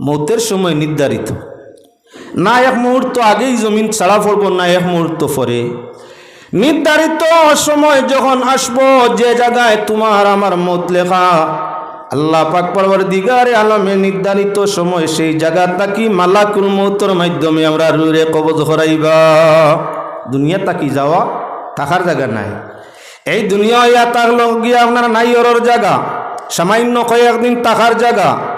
মৌতের সময় নির্ধারিত। না এক মুহূর্ত আগেই জমিন ছাড়া পড়ব, না এক মুহূর্ত পরে। নির্ধারিত সময় যখন আসব, যে জায়গায় তোমার আমার মত লেখা, আল্লাহ পাক পরবর দিগারে আলমে নির্ধারিত সময় সেই জায়গা তাকি মালাকুল মৌতর মাধ্যমে আমরা রুরে কবজ করাইবা? দুনিয়া তাকি যাওয়া? থাকার জায়গা নাই। এই দুনিয়া ইয়া থাকল গিয়ে আপনার নাই ওর জায়গা। সামান্য কয়েকদিন থাকার জায়গা।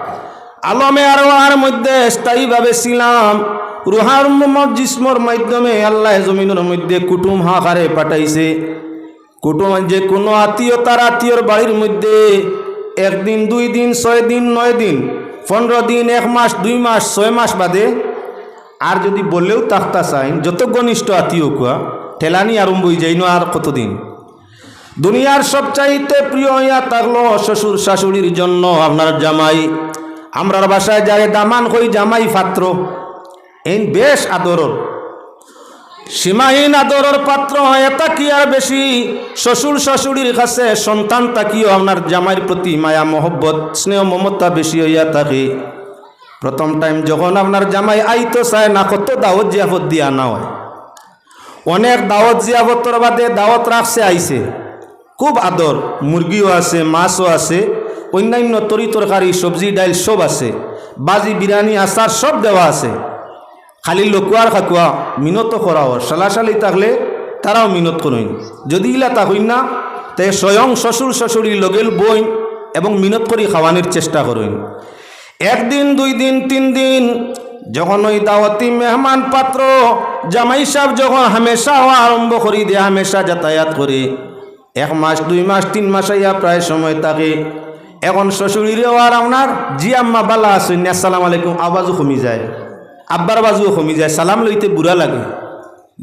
আলমে আরও আর মধ্যে স্থায়ীভাবে ছিলাম। রুহার জিসমর মাধ্যমে আল্লাহ জমিনের মধ্যে কুটুম হাকারে পাঠাইছে। কুটুম যে কোনো আত্মীয়তার আত্মীয়র বাড়ির মধ্যে একদিন, দুই দিন, ছয় দিন, নয় দিন, পনেরো দিন, এক মাস, দুই মাস, ছয় মাস বাদে আর যদি বললেও তাক্তা চাইন, যত ঘনিষ্ঠ আত্মীয় কুয়া, ঠেলানি আরম্ভ হয়ে যাইন আর কতদিন? দুনিয়ার সবচাইতে প্রিয় ইয়া থাকল শ্বশুর শাশুড়ির জন্য আপনার জামাই। আমরার বাসায় যায় দামান কই জামাই পাত্র। এন বেশ আদরর। সীমাহীন আদরের পাত্র, এটা কি আর বেশি? শ্বশুর শাশুড়ির কাছে সন্তান তাকিও আপনার জামাইয়ের প্রতি মায়া, মহব্বত, স্নেহ, মমতা বেশি হইয়া থাকে। প্রথম টাইম যখন আপনার জামাই আইতো চায়, না কত দাওয়াত জিয়াফত দিয়া না হয়। অনেক দাওয়াত জিয়াফতর বাদে দাওয়াত রাখছে, আইছে। খুব আদর। মুরগিও আছে, মাছও আছে। অন্যান্য তরি তরকারি, সবজি, ডাইল সব আছে। বাজি, বিরিয়ানি, আচার সব দেওয়া আছে। খালি লকুয়ার খাকুয়া মিনত করা হর সালাসালি থাকলে তারাও মিনত করইন যদি ইলা তাকইন না, তে স্বয়ং শ্বশুর শাশুড়ি লগেল বইন এবং মিনত করি খাওয়ানোর চেষ্টা করইন একদিন দুই দিন তিন দিন যখন ওই দাওয়াতি মেহমান পাত্র জামাই সাহেব যখন হামেশা হওয়া আরম্ভ করি দিয়ে, হামেশা যাতায়াত করে এক মাস, দুই মাস, তিন মাস আইয়া প্রায় সময় থাকে। এখন শ্বশুরিরেও আর আপনার জি আম্মা বালা আসেন আসসালাম আলাইকুম, আওয়াজও কমি যায়। আব্বার বাজুও কমি যায়, সালাম লইতে বুড়া লাগে।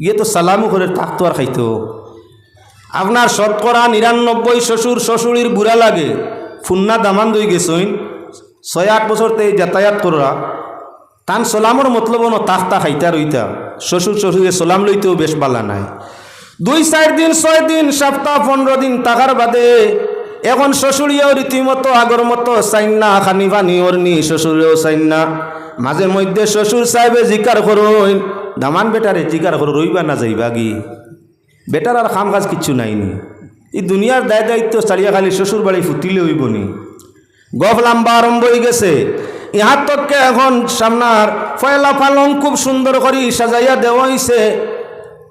ইয়ে তো সালামও করে থাকতো আর খাইতো আপনার শতকরা নিরানব্বই শ্বশুর শ্বশুরির বুড়া লাগে, ফুন্না দামান দই গেছইন ছয় আট বছর তে যাতায়াত করা তান সলামর মতলব ন তাখতা খাইতা রইতা শ্বশুর শ্বশুরে সলাম লইতেও বেশ বালা নাই। দুই চার দিন, ছয় দিন, সপ্তাহ, পনেরো দিন টাকার বাদে এখন শ্বশুরিয়াও রীতিমতো, আগর মতো চাইনা খানি পানি ওরনি, শ্বশুরেও চাইনা মাঝে মধ্যে শ্বশুর সাহেবে জিকার করইন দামান বেটারে জিকার করো রইবা না যাইবা গি? বেটার আর খাম কাজ কিচ্ছু নাইনি। এই দুনিয়ার দায় দায়িত্ব চারিয়া খালি শ্বশুর বাড়ি ফুটিলে হইব নি। গফ লাম্বা আরম্ভ হয়ে গেছে। ইহার তককে এখন সামনার ফয়লা পালং খুব সুন্দর করি সাজাইয়া দেওয়া হইছে।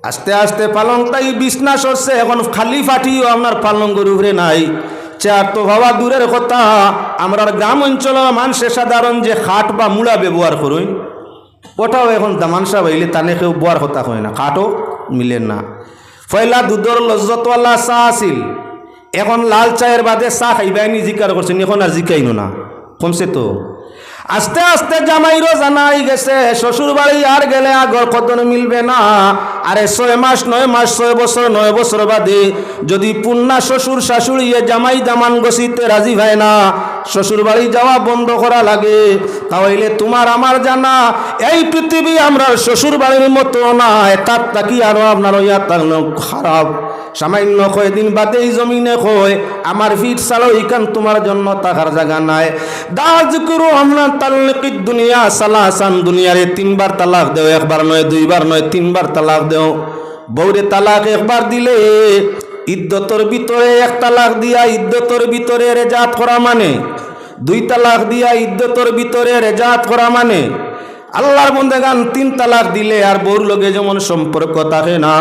আস্তে আস্তে পালং তাই বিছনা সরছে, এখন খালি ফাটিও আপনার পালং উপরে নাই। চার তো ভাবা দূরের কথা, আমরা গ্রাম অঞ্চল মানুষে সাধারণ যে খাট বা মূলা ব্যবহার করুন ওটাও এখন দামান সাহেব হইলে তানে কেউ বোয়ার কথা হয় না, খাটও মিলে না। ফয়লা দুধর লজ্জতওয়ালা চা আসিল এখন লাল চায়ের বাদে চা খাইবাইনি জিকার করছেন, এখন আর জিকাইনো না, কমছে তো। আস্তে আস্তে জামাইরও জানাই গেছে শ্বশুর বাড়ি আর গেলে আগর কতন মিলবে না। আরে ছয় মাস, নয় মাস, ছয় বছর, নয় বছর বাদে যদি পুন্না শ্বশুর শাশুড়ি এ জামাই দামান গসিতে রাজি হয় না শ্বশুর বাড়ি যাওয়া বন্ধ করা লাগে, তাহলে তোমার আমার জানা, এই পৃথিবী আমরা শ্বশুর বাড়ির মতো না তার তাকি আরও আপনার ইয়া খারাপ? সামান্য কয়দিন বাদে এই জমিনে কয় আমার ফিট চালো ইকান তোমার জন্য তাকার জায়গা নাই। দাজ করু আমরা তাল্লিকিত দুনিয়া সালাসান দুনিয়ারে তিনবার তালাক দেও, একবার নয়, দুইবার নয়, তিনবার তালাক দেও। বৌরে তালাক একবার দিলে ইদ্যতর ভিতরে এক তালাক দিয়া ইদ্যতর ভিতরে রেজাত করা মানে দুই তালাক দিয়া ইদ্যতর ভিতরে রেজাত করা মানে। আল্লাহর বন্দেগান তিন তালাক দিলে আর বউর লগে যেমন সম্পর্ক থাকে না।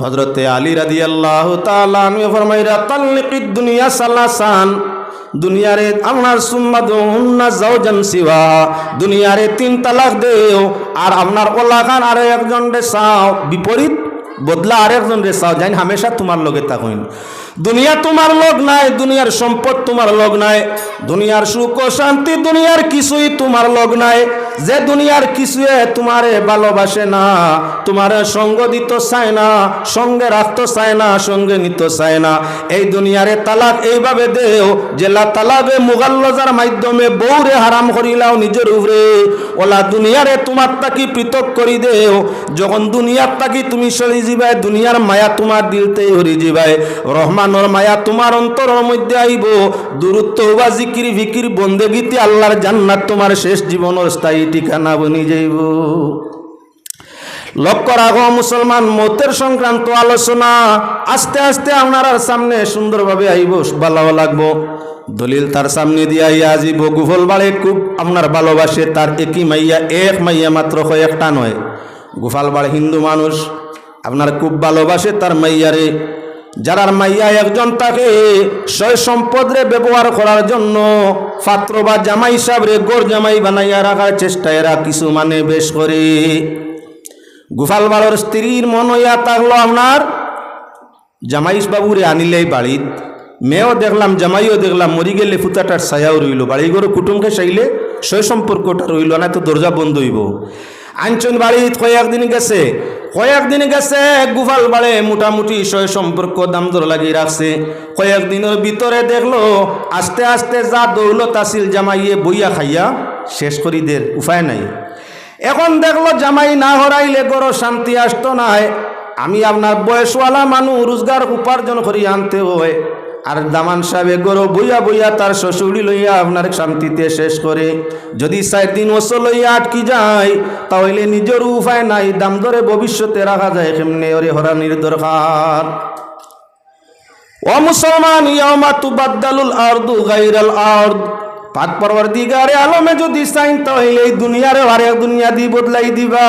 হজরতে আলী রাদি আল্লাহ দুনিয়া সালাসান, দুনিয়ারে আপনার সুম্মাদুন্না জাওজান সিওয়া, দুনিয়ারে তিন তালাক দেও, আর আপনার ওলাখান আর একজন রে চাও, বিপরীত বদলা আর একজন রে চাও জানি হামেশা তোমার লগে থাকুন। দুনিয়া তোমার লোক নাই, দুনিয়ার সম্পদ তোমার লোক নাই, দুনিয়ার সুখ ও শান্তি, দুনিয়ার কিছুই তোমার লোক নাই যে দুনিয়ার কিছুয়ে তোমারে ভালোবাসে না, তোমার সঙ্গ দিত চায় না, সঙ্গে রাখতে চায় না, সঙ্গে নিতে চায় না। এই দুনিয়ারে তালাক এইভাবে দেও, জেলা তালাকে মুগাল্লজার মাধ্যমে বউরে হারাম করিলাও নিজের উপরে। ওলা দুনিয়ারে তোমার তাকি পৃথক করি দেও, যখন দুনিয়ার তাকি তুমি সরি যাবাই দুনিয়ার মায়া তোমার দিলতে হরি যাবাই রহমানর মায়া তোমার অন্তরের মধ্যে আইব দূরত্ব বা জিকির, ভিকির, বন্দেগীতি, আল্লাহর জান্নাত তোমার শেষ জীবনের স্থায়ী ঠিকানা বনি যাইব। লক্ষ্য রাখো মুসলমান, মতের সংক্রান্ত আলোচনা আস্তে আস্তে আপনার সামনে সুন্দরভাবে আইব, ভালো লাগবো। দলিল তার সামনে দিয়া আজিব গুফল বাড়ে, খুব আপনার ভালোবাসে, তার একই মাইয়া, এক মাইয়া মাত্র কয়েকটা নয়। গোপাল বাড়ে হিন্দু মানুষ, আপনার খুব ভালোবাসে তার মাইয়ারে যারার মাইয়া একজন তাকে সয় সম্পদরে ব্যবহার করার জন্য পাত্র বা জামাই সাবরে গোর জামাই বানাইয়া রাখার চেষ্টা এরা কিছু মানে বেশ করে। গোপাল বাড়ার স্ত্রীর মন হইয়া থাকল আপনার, জামাইশ বাবুরে আনিলেই বাড়িত। মেয়েও দেখলাম, জামাইও দেখলাম, মরি গেলে ফুতাটার ছায়াও রইল। বাড়ি ঘরে কুটুমকে চাইলে সয় সম্পর্কটা রইল না তো দরজা বন্ধ হইব। আঞ্চন বাড়িত কয়েকদিন গেছে কয়েকদিন গেছে গুফাল বাড়ে মোটামুটি সয় সম্পর্ক দাম দর লাগিয়ে রাখছে। কয়েকদিনের ভিতরে দেখল, আস্তে আস্তে যা দৌলত আসিল জামাইয়ে বইয়া খাইয়া শেষ করি দের, উপায় নাই। এখন দেখল জামাই না হরাইলে গরো শান্তি আসতো নাই। আমি আপনার বয়সওয়ালা মানুষ রোজগার উপার্জন করি আনতে হয়। আর দামান সাহেব গরো বইয়া বইয়া তার শ্বশুরি লইয়া আপনার শান্তিতে শেষ করে। যদি চার দিন ওসো লইয়া আটকি যায়, তাহলে নিজের উপায় নাই, দাম ধরে ভবিষ্যতে রাখা যায় কেমনে? ওরে হরানির দরকার ও মুসলমান ইয়ামা তুবাদ্দালুল আরদু গাইরাল আরদ। পাক পরবর দিগারে আলমে যদি চাইন তাহলে এই দুনিয়ারে আরেক দুনিয়া দি বদলাই দিবা।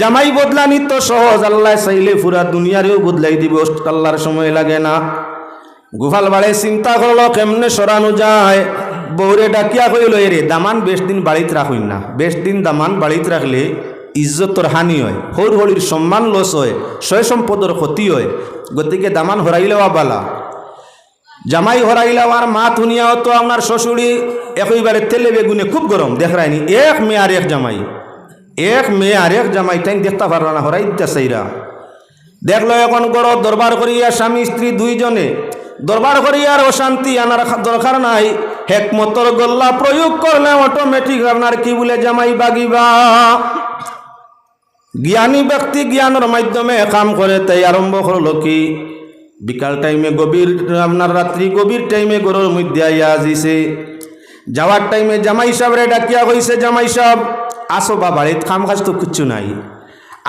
জামাই বদলানি তো সহজ, আল্লাহ চাইলে পুরা দুনিয়ারেও বদলাই দিব। আল্লাহর সময় লাগে না। গুফাল বাড়ে, চিন্তা করল কেমনে সরানো যায়। বৌরে ডাকিয়া কইল রে দামান বেশ দিন বাড়িত রাখুন না। বেশ দিন দামান বাড়িত রাখলে ইজ্জতর হানি হয় সৌর হলির সম্মান লস হয় সয় সম্পদর ক্ষতি হয়। গতিকে দামান হরাইলেও বালা। জামাই হরাইলাম আর মা ধুনিয়াও তো আপনার শ্বশুরি একইবারে তেলে বেগুনে খুব গরম দেখায়নি এক মেয়ে আর এক জামাই। এক মেয়ে আর এক জামাই তাই দেখতে পারল না হরাই দিতে সেইরা দেখল এখন গড় দরবার করিয়া স্বামী, স্ত্রী দুইজনে দরবার করিয়ার অশান্তি আনার দরকার নাই। হেকমতর গল্লা প্রয়োগ করলে অটোমেটিক আপনার কি বলে জামাই বাগিবা? জ্ঞানী ব্যক্তি জ্ঞানের মাধ্যমে কাম করে তাই আরম্ভ করল কি? বিকাল টাইমে গভীর, আপনার রাত্রি গভীর টাইমে গরুর মধ্যে আইয়া আজিছে যাওয়ার টাইমে জামাই সাহেবরে ডাকিয়া কইছে, জামাই সাহেব, আসো বা বাড়িত কাম কাজ তো কিচ্ছু নাই।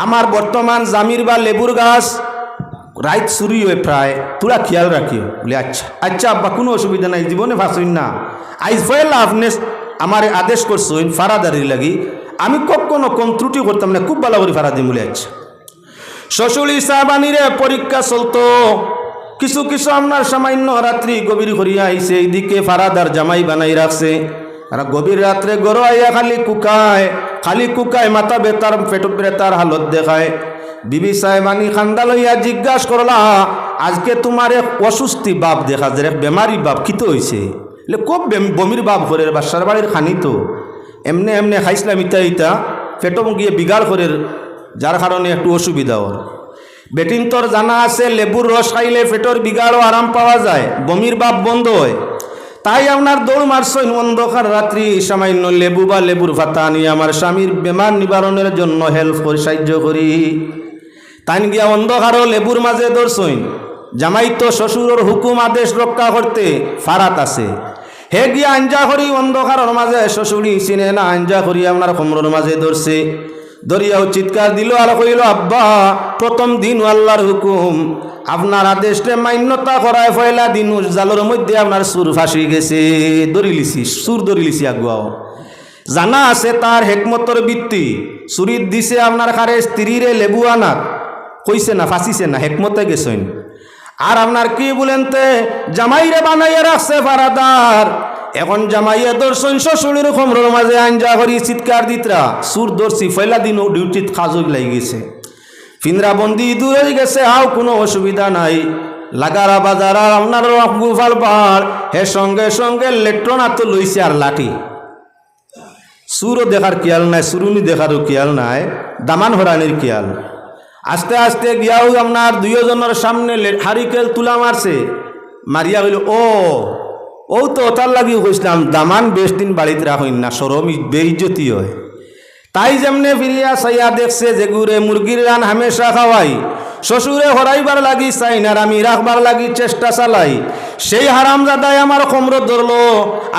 আমার বর্তমান জামির বা লেবুর গাছ রাইত চুরি হয়ে প্রায় তোরা খেয়াল রাখিও। বলে আচ্ছা আচ্ছা আব্বা, কোনো অসুবিধা নাই, জীবনে ফাঁসইন না। আইজ ফেলা আপনি আমার আদেশ করছেন ফারাদারির লাগি। আমি কখনো কম ত্রুটি করতাম না, খুব ভালো করে ফারা দিম, বলে আচ্ছা। শ্বশুরি সাহাবানিরে পরীক্ষা চলতো। কিছু কিছু আপনার সামান্য রাত্রি গভীর করিয়া আইছে, এইদিকে ফারাদার জামাই বানাই রাখছে। আর গভীর রাত্রে গরো আইয়া খালি কুকায় খালি কুকায় মাথা বেতার পেট বেতার হালত দেখায়। বিবি সাহেবানি খান্দা লইয়া জিজ্ঞাসা করলা, আজকে তোমার এক অসুস্থি বাপ দেখা যায়, এক বেমারি বাপ, কি তো হয়েছে এলে খুব বমির বাপ করে বাসার বাড়ির খানি তো। এমনি এমনি খাইছিলাম ইতা ইতা, পেটো গিয়ে বিগাড় করে যার কারণে একটু অসুবিধা ওর। বেটিন তোর জানা আছে, লেবুর রস খাইলে পেটর বিগাড়ও আরাম পাওয়া যায়, বমির বাপ বন্ধ হয়। তাই আপনার দৌড় মারছইন অন্ধকার রাত্রি সামান্য লেবু বা লেবুর ভাতা নিয়ে আমার স্বামীর বেমার নিবারণের জন্য হেল্প করি, সাহায্য করি। তাই গিয়া অন্ধকারও লেবুর মাঝে দৌড়ছইন জামাই তো হুকুম আদেশ রক্ষা করতে ফারাত আছে। হে গিয়া আঞ্জা করি, অন্ধকারের মাঝে শ্বশুরি চিনে না, আঞ্জা করি আপনার কোমরের মাঝে ধরছে। দরিয়াও চিৎকার দিল, আর কইল, আব্বা, প্রথম দিন আল্লাহর হুকুম। আপনার আদেশে মান্যতা করায় ফয়লা দিন জালের মধ্যে আপনার সুর ফাঁসি গেছে। দরিলিছি সুর দরিলিছি আগুয়াও। জানা আছে তার হেকমতর বৃত্তি চুরিত দিছে আপনার কারে স্ত্রীরে লেবু আনাত কইছে না, ফাঁসিছে না, হেকমতে গেছেন। আর আপনার কি বলেন তে, জামাইরে বানাইয়ে রাখছে ফারাদার। এখন জামাইয়া দর্শন শ্বশুরের খমরের মাঝে আঞ্জা করি, চিৎকার দিতরা। সুর দর্শি ফেলা দিন ডিউটিত খাজক লাগি গেছে। ফিন্দ্রা বন্দি দূর গেছে হাও কোনো অসুবিধা নাই। লাগারা বাজার আর আপনার গুফাল পাহাড়, হে সঙ্গে সঙ্গে লেট্রনা তো লইছে আর লাঠি। সুরও দেখার খেয়াল নাই, সুরুনি দেখারও খেয়াল নাই, দামান হরানির খেয়াল। আস্তে আস্তে গিয়াও আপনার দুইজনের সামনে হারিকেল তুলা মারছে। মারিয়া হইল ও ও তো ওটার লাগিয়ে কইসলাম দামান বেশ দিন বাড়িতে রাখইন না, সরম বেইজ্জতি হয়। তাই যেমনে ফিরিয়া সাইয়া দেখছে যে গুরে মুরগির রান হামেশা খাওয়াই, শ্বশুরে হরাইবার লাগি চাই না আমি রাখবার লাগি চেষ্টা চালাই। সেই হারামজাদায় আমার কমর ধরলো,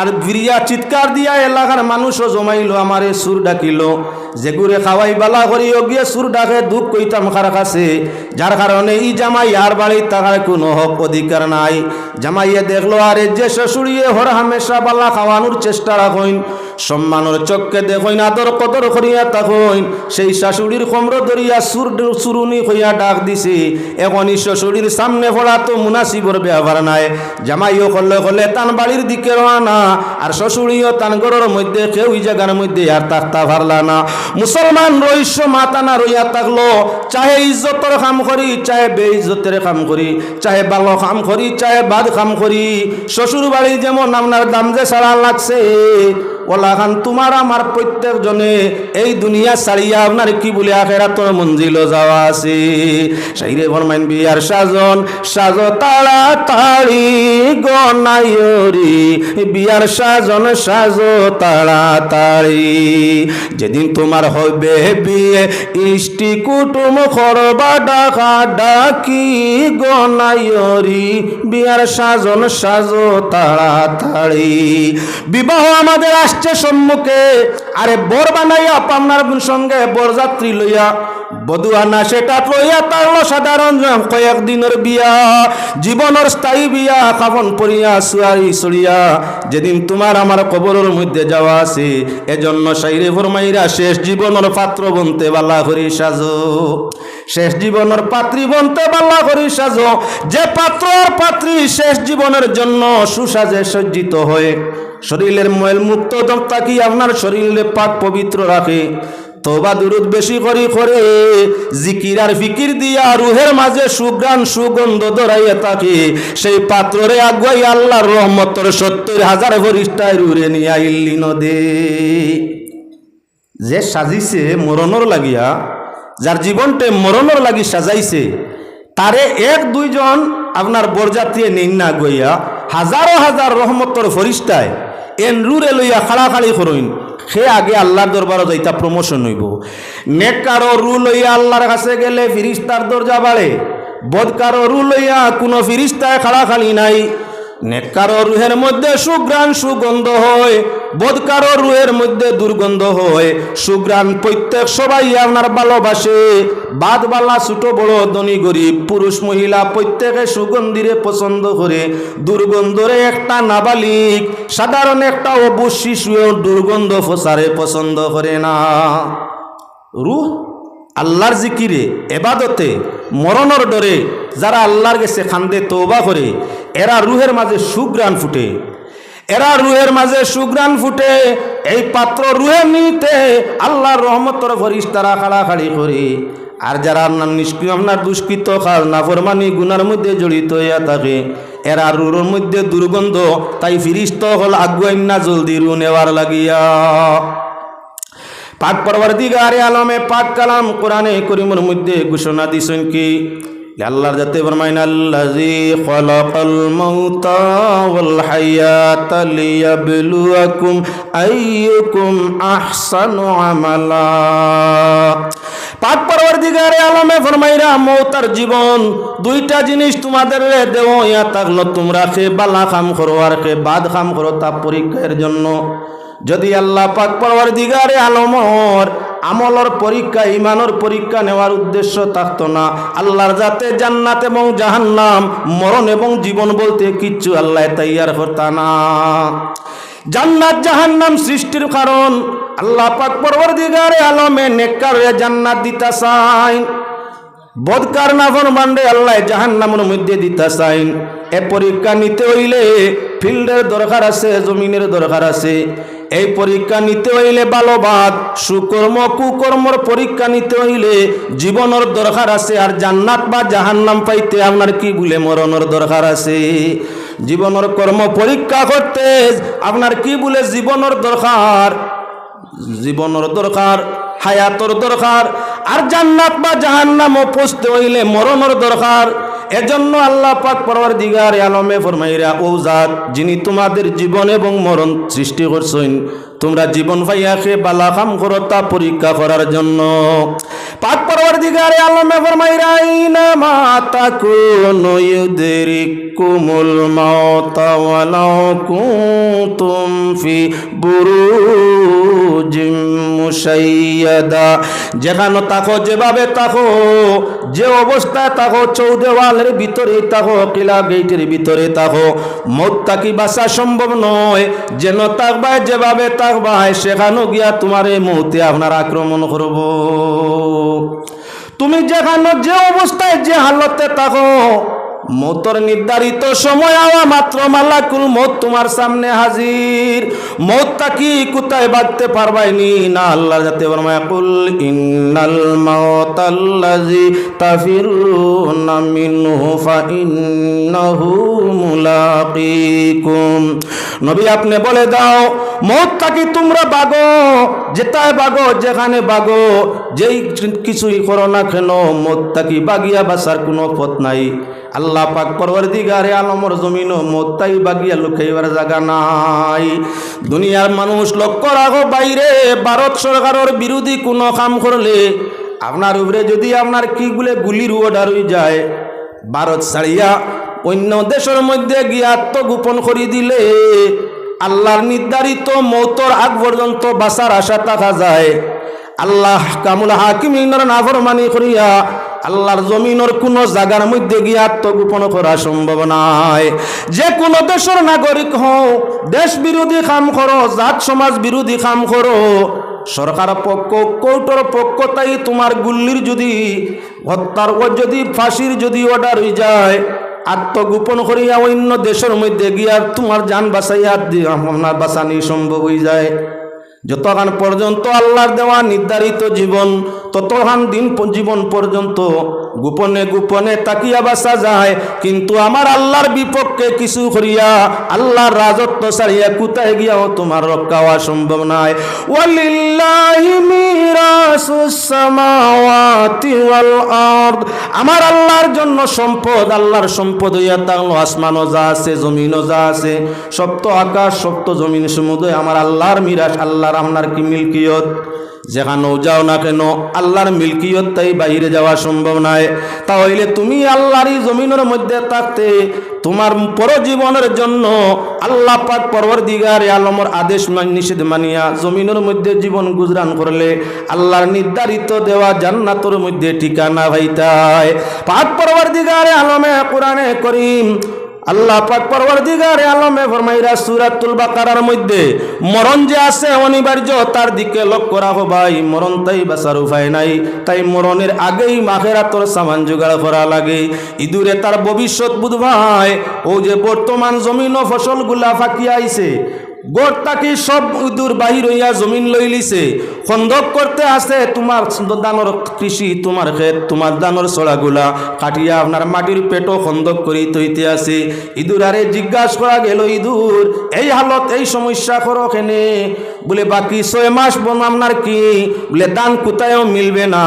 আর ফিরিয়া চিৎকার দিয়া এলাকার মানুষও জমাইলো, আমারে সুর ডাকিল। যে গুড়ে খাওয়াই বালা করি গিয়ে সুর ডাকে দুঃখ কইতাম কাছে যার কারণে ই জামাই আর বাড়ি তাকার কোনো হক অধিকার নাই। জামাইয়ে দেখল, আরে যে শ্বশুরিয়ে হর হামেশা বালা খাওয়ানোর চেষ্টা রাখইন, সম্মানের চক্কে দেখইন, আদর কদর করিয়া তাকইন। সেই শাশুড়ির কমর ধরিয়া সুর সুরুনি হইয়া ডাক দিছে। এখনই শ্বশুরির সামনে পড়া তো মুনাসিবর ব্যবহার নাই। জামাইও করলে করলে তান বাড়ির দিকে রানা আর শ্বশুরিও তান গরর মধ্যে কেউ জায়গার মধ্যে আর তাকতা ভারলা না। মুসলমান রইস্য মাতা না রইয়া থাকল, চাহে ইজ্জতের কাম করি, চাহে বে ইজ্জতের কাম করি, চাহে ভালো কাম করি, চাহে বাদ কাম করি। শ্বশুর বাড়ি যেমন আপনার দাম যে সারা লাগছে ওলা খান, তোমার আমার প্রত্যেক জনে এই দুনিয়া ছাড়িয়া আপনার কি বলে আখেরাতর মঞ্জিল যাওয়া আছে? সাইরে ফরমাইন বিয়ার সাজন, সাজ তাড়াতাড়ি গনায়রি বিয়ার সাজন, সাজ তাড়াতাড়ি। যেদিন তোমার হবে বিয়ে, ইষ্টি কুটুম খরবা ডাকা ডাকি গনায়রি বিয়ার সাজন, সাজ তাড়াতাড়ি। বিবাহ আমাদের আসছে সম্মুখে আরে বর বানাইয়া আপনার সঙ্গে বরযাত্রী লইয়া বধুয়ানা সেটা লইয়া সাধারণ বিয়া, জীবনের স্থায়ী বিয়া কাপন পরিয়া সুয়ারি সরিয়া যেদিন তোমার আমার কবরের মধ্যে যাওয়া আছে, এজন্য সাইরে ফরমাইরা, শেষ জীবনের পাত্র বনতে বালা করি সাজো। শেষ জীবনের পাত্রী বনতে বালা করি সাজো। যে পাত্র আর পাত্রী শেষ জীবনের জন্য সুসাজে সজ্জিত হয়ে। শরীরের ময়ল মুক্ত তাকি আপনার শরীরে পাক পবিত্র রাখে। তোবা দুরুদ বেশি করি, করে জিকির আর ফিকির দিয়া রুহের মাঝে সুগ্রাণ, সুগন্ধ দরাইয়া থাকে। সেই পাত্ররে আগুয়াই আল্লাহর রহমতর সত্তর হাজার ফরিস্টায় রুরে নিয়ে আইলি নদে। যে সাজিছে মরণর লাগিয়া, যার জীবনটে মরণর লাগি সাজাইছে, তারে এক, দুইজন আপনার বরযাত্রী নিন না গইয়া হাজারো হাজার রহমতর ফরিস্তায় এন রুরে লইয়া খাড়াখাড়ি করইন। সে আগে আল্লাহর দরবারও যাইতা প্রমোশন হইব। নেকারও রু লইয়া আল্লাহর কাছে গেলে ফিরিস্তার দরজা বাড়ে। বদকারও রু লইয়া কোনো ফিরিস্তায় খাড়াখাড়ি নাই। মধ্যে সুগন্ধ হয় মধ্যে দুর্গন্ধ হয়। প্রত্যেক সবাই ছোট বড় ধনী পুরুষ মহিলা প্রত্যেকে সুগন্ধিরে পছন্দ করে। দুর্গন্ধরে একটা নাবালিক, সাধারণ একটা অবুজ শিশুও দুর্গন্ধ ফসারে পছন্দ করে না। রুহ আল্লাহর জিকিরে, এবাদতে, মরণর ডরে যারা আল্লাহর গেছে খান্দে তৌবা করে, এরা রুহের মাঝে সুগ্রাণ ফুটে। এরা রুহের মাঝে সুগ্রাণ ফুটে, এই পাত্র রুহে নিতে আল্লাহর রহমতর ফরিস তারা খাড়াখাড়ি করে। আর যারা আপনার নিষ্ক্রিয়, আপনার দুষ্কৃত খাল নাফরমানি, গুনার মধ্যে জড়িত হইয়া থাকে, এরা রুর মধ্যে দুর্গন্ধ, তাই ফিরিস্ত হল আগুয়াইন না জলদি রু নেওয়ার লাগিয়া। পাক পরবর্তীগারে আলমে পাক কালাম কোরআনে করিমের মধ্যে ঘোষণা দিছেন কি? আল্লাহর যাতে ফরমাইন, আল্লাযী খালাকাল মাউতা ওয়াল হায়াতা লিয়াবলুয়াকুম আইয়ুকুম আহসানু আমালা। পাক পরবর্তীগারে আলমে ফরমাইরা মৌতার জীবন, দুইটা জিনিস তোমাদের দেও ইয়া থাকল তোমরা খে বালা খাম করো আর খে বাদ খাম করো তা পরীক্ষার জন্য। যদি আল্লাহ পাক পরবার দিগারে আলমর আমলর পরীক্ষা ইমানর পরীক্ষা নেওয়ার উদ্দেশ্য থাকতো না। আল্লাহর যাতে জান্নাত এবং জাহান্নাম, মরণ এবং জীবন বলতে কিচ্ছু আল্লাহ তৈয়ার করতা না। জান্নাত, জাহান্নাম সৃষ্টির কারণ আল্লাহ পাক পরবার দিগারে আলমে নেককারে জান্নাত দিতা চাই বদকার নাফর মান্ডে আল্লাহ জাহান্নামের মধ্যে দিতা চাইন এ পরীক্ষা নিতে হইলে ফিল্ডের দরকার আছে, জমিনের দরকার আছে। এই পরীক্ষা নিতে হইলে ভালোবাদ সুকর্ম কুকর্মর পরীক্ষা নিতে হইলে জীবনের দরকার আছে আর জান্নাত বা জাহান্নাম পাইতে আপনার কি বলে মরণের দরকার আছে? জীবনের কর্ম পরীক্ষা করতে আপনার কি বলে জীবনের দরকার? জীবনের দরকার, হায়াতর দরকার, আর জান্নাত বা জাহান্নামও পৌঁছতে হইলে মরণের দরকার। এজন্য আল্লাহ পাক পরবার দিগার আলমে ফরমাইরা, ও জাত, যিনি তোমাদের জীবন এবং মরণ সৃষ্টি করছেন, তোমরা জীবন পাইয়াকে বালা কাম করো তা পরীক্ষা করার জন্য। পাক পরবার দিগারে আলমে ফরমাইরা, ইনা মা তাকুনু ইউদরিকুমুল মাউতা ওয়ালাউ কুনতুম ফি বুরুজিম মুশাইয়াদা যেখানে তাকো যেভাবে তাকো যে অবস্থায় তাকো চৌদেওয়ালের ভিতরে তাকো কিলা গেটের ভিতরে তাকো মত তাকি বাঁচা সম্ভব নয়, যেন তাকবায় যেভাবে তাকবায় সেখানেও গিয়া তোমার এই মুহূর্তে আপনার আক্রমণ করব। তুমি যেখানে যে অবস্থায়, যে হালতে থাকো মতর নির্ধারিত সময় আওয়া মাত্র মালাকুল মত তোমার সামনে হাজির। মত তাকি কোথায় বাঁধতে পারবাইনি? না আল্লাহ যাতে ফরমায় কুল ইন্নাল মাউত আল্লাজি তাফিরুনা মিনহু ফা ইন্নাহু মুলাকিকুম। নবী আপনি বলে দাও মত তাকি তোমরা বাগো? যেটায় বাগো, যেখানে বাগো, যেই কিছুই করো না কেন মত তাকি বাগিয়া বাসার কোনো পথ নাই? আল্লাহ পাক পরবর্তীগারে আলমর জমিন মোত্তাই বাগিয়া লুকাইবার জায়গা নাই। দুনিয়ার মানুষ লক্ষ্য রাখো বাইরে, ভারত সরকারের বিরোধী কোনো কাম করলে আপনার উপরে যদি আপনার কি গুলে গুলির অর্ডার হয়ে যায়, ভারত ছাড়িয়া অন্য দেশের মধ্যে গিয়ে আত্মগোপন করে দিলে আল্লাহর নির্ধারিত মৌতর আগ পর্যন্ত বাসার আশা থাকা যায়। আল্লাহ কামুল হাকিমিনের নাফরমানি করিয়া আল্লাহর জমিনের কোনো জায়গার মধ্যে গিয়ে আত্মগোপন করা সম্ভব নাই যে কোনো দেশের নাগরিক হও, দেশ বিরোধী কাম করো, জাত সমাজ বিরোধী কাম করো, সরকার পক্ষ, কোর্টের পক্ষ তাই তোমার গুল্লির যদি হত্যার যদি ফাঁসির যদি অর্ডার হয়ে যায়, আত্মগোপন করিয়া অন্য দেশের মধ্যে গিয়া তোমার যান বাঁচাইয়া আপনার বাঁচানি সম্ভব হয়ে যায়। যতক্ষণ পর্যন্ত আল্লাহর দেওয়া নির্ধারিত জীবন ততক্ষণ দিন জীবন পর্যন্ত গোপনে গোপনে তাকিয়া বাসা যায়। কিন্তু আমার আল্লাহর বিপক্ষে কিছু করিয়া আল্লাহর রাজত্ব ছাড়িয়া কোথায় গিয়াও তোমার রক্ষা হওয়া সম্ভব নয় আমার আল্লাহর জন্য সম্পদ, আল্লাহর সম্পদ হইয়া থাকল আসমানও যা আছে, জমিনও যা আছে, সপ্ত আকাশ, সপ্ত জমিন সমুদয় আমার আল্লাহর মিরাস, আল্লাহর আপনার কি মিল্কিয়ত? যেখানেও যাও না কেন, আল্লাহর মিল্কিয়ত তাই বাইরে যাওয়া সম্ভব নয়। তাহলে তুমি আল্লাহরই জমিনের মধ্যে থাকতে, তোমার পরজীবনের জন্য আল্লাহ পাক পরবর দিগার আলমর আদেশ নিষেধ মানিয়া জমিনের মধ্যে জীবন গুজরান করলে আল্লাহর নির্ধারিত দেওয়া জান্নাতর মধ্যে ঠিকানা ভাইতায় পাক পরবর দিগারে আলমে কোরআনে করিম আল্লাহ পাক পরবর্তীকার আলমে ফরমাইরা সূরাতুল বাকারার মধ্যে, মরণ যে আছে অনিবার্য, তার দিকে লক্ষ্য রাখো ভাই, মরণ তাই বাঁচার উপায় নাই। তাই মরণের আগেই মাখেরাতর সামান জোগাড় করা লাগে। ইঁদুরে তার ভবিষ্যৎ বুধ ভাই ও যে বর্তমান জমিন ফসলগুলা ফাঁকিয়া আইছে গোট তাকি সব উদুর বাহির হইয়া জমিন লই লিছে? খন্দক করতে আছে তোমার দানর কৃষি, তোমার ক্ষেত, তোমার দানর চড়াগুলা কাটিয়া আপনার মাটির পেটও খন্দক করি তৈতে আছে। ইঁদুর আরে জিজ্ঞাসা করা গেল ইঁদুর এই হালত এই সমস্যা করো কেনে বলে, বাকি ছয় মাস বন আপনার কি? বলে, দান কোথায়ও মিলবে না।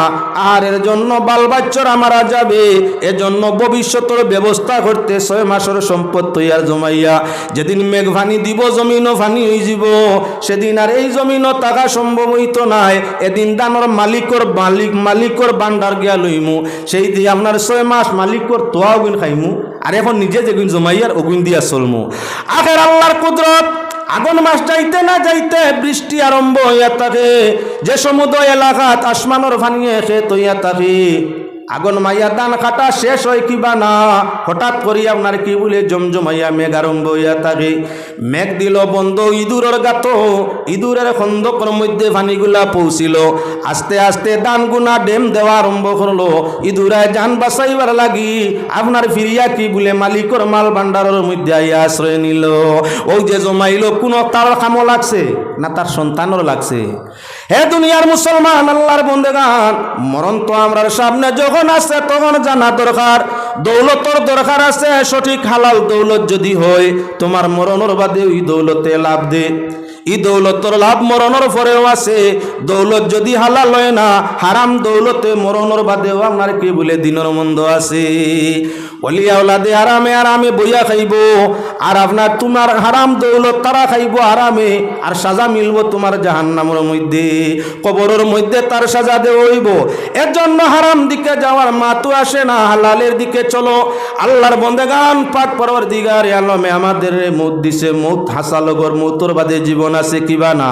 আর এর জন্য বাল বাচ্চারা মারা যাবে। এজন্য ভবিষ্যতের ব্যবস্থা করতে ছয় মাসের সম্পদ তৈয়ার জমাইয়া। যেদিন মেঘ ভানি দিব জমিনও ভানি হয়ে যাব সেদিন আর এই জমিনও টাকা সম্ভব হইতো নাই। এদিন দানর মালিকর মালিক, মালিকর বান্ডার গিয়া লইমু। সেই দিয়ে আপনার ছয় মাস মালিকর তোয়া গুণ খাইমু। আর এখন নিজে যেগুন জমাইয়ার ওগুন দিয়া চলমু। আগের আল্লাহর কুদরত, আগুন মাস যাইতে না যাইতে বৃষ্টি আরম্ভ হইয়া থাকে। যে সমুদয় এলাকাত আসমানোর ভাঙিয়ে খেত হইয়া থাকে। আগুন মাইয়া দান কাটা শেষ হয় কিবা না? হঠাৎ করি আপনার কি বলে? জমজমাইয়া মেঘ আরম্ভ হইয়া থাকে। মেঘ দিল বন্ধ ইঁদুরের গাত। ইঁদুরের খন্দকর মধ্যে পানিগুলা পৌঁছিল। আস্তে আস্তে দান গুনা ডেম দেওয়া আরম্ভ করল। ইঁদুরায় যান বাঁচাইবার লাগি। আপনার ফিরিয়া কি বলে? মালিকর মাল ভান্ডারের মধ্যে আইয়া আশ্রয় নিল। ওই যে জমাইল কোনো তার কামও লাগছে না তার সন্তানও লাগছে। হে দুনিয়ার মুসলমান, আল্লাহর বন্দেগান, মরণ তো আমরার সামনে যখন আছে তখন জানা দরকার। দৌলতর দরকার আছে, সঠিক হালাল দৌলত যদি হয়, তোমার মরণর বাদে ওই দৌলতে লাভ দে। ই দৌলতর লাভ মরণের পরেও আছে, দৌলত যদি হালাল হয় না, হারাম দৌলতে মরণর বাদেও আপনার কি বলে দিনের মন্দ আছে? অলিয়া ওলাদে আরামে আরামে বইয়া খাইব। আর আপনার তোমার হারাম দৌলত তারা খাইব আরামে আর সাজা মিলব তোমার জাহান্নামের মধ্যে। কবরের মধ্যে তার সাজা দেওয়া হইব। এর জন্য হারাম দিকে যাওয়ার মাতু আসে না, হালালের দিকে চলো। আল্লাহর বন্দেগান, পাক পরবর দিগার আলমে আমাদের মত দিছে মত, হাসালগর মতর বাদে জীবন আছে কিবা না?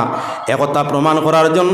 একথা প্রমাণ করার জন্য